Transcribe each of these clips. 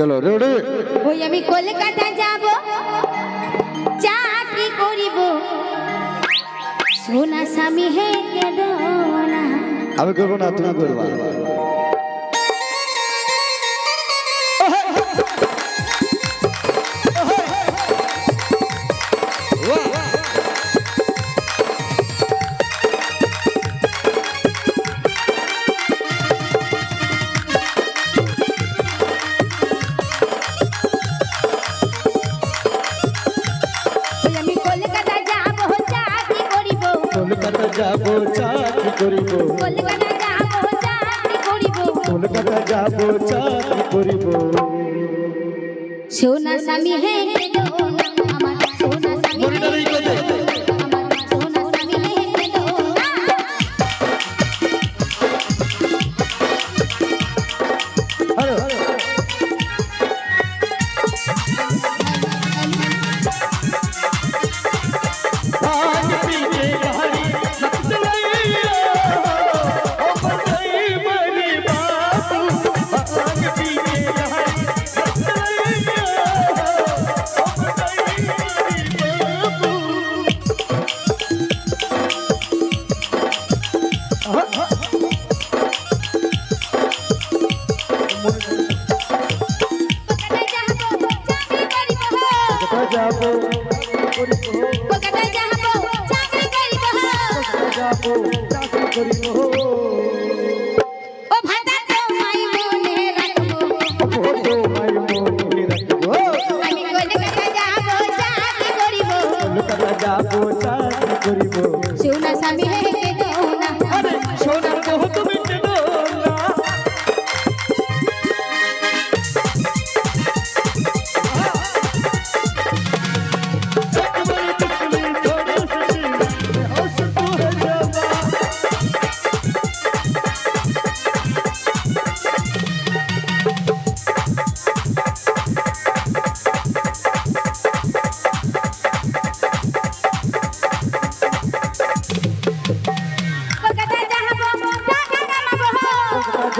চলো রেডি? ওই আমি কলকাতা যাব। চাকরি করিব। সোনা স্বামী হে কেদনা আমি করব না তুমি করবা। যাব চাকরি করিব। কলকাতা যাব চাকরি করিব। সোনা স্বামী হে আমার সোনা স্বামী जाबो पकड़ा जाबो चाकरी करी बहो पकड़ा जाबो चाकरी करी बहो ओ भाता तो माई मोने रखबो ओ तो माई मोने रखबो हमी कोले पकड़ा जाबो चाकरी करी बहो पकड़ा जाबो चाकरी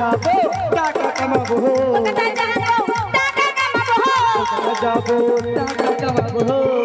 যাব টাকা কামাবো টাকা কামাবো টাকা কামাবো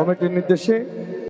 কমিটির নির্দেশে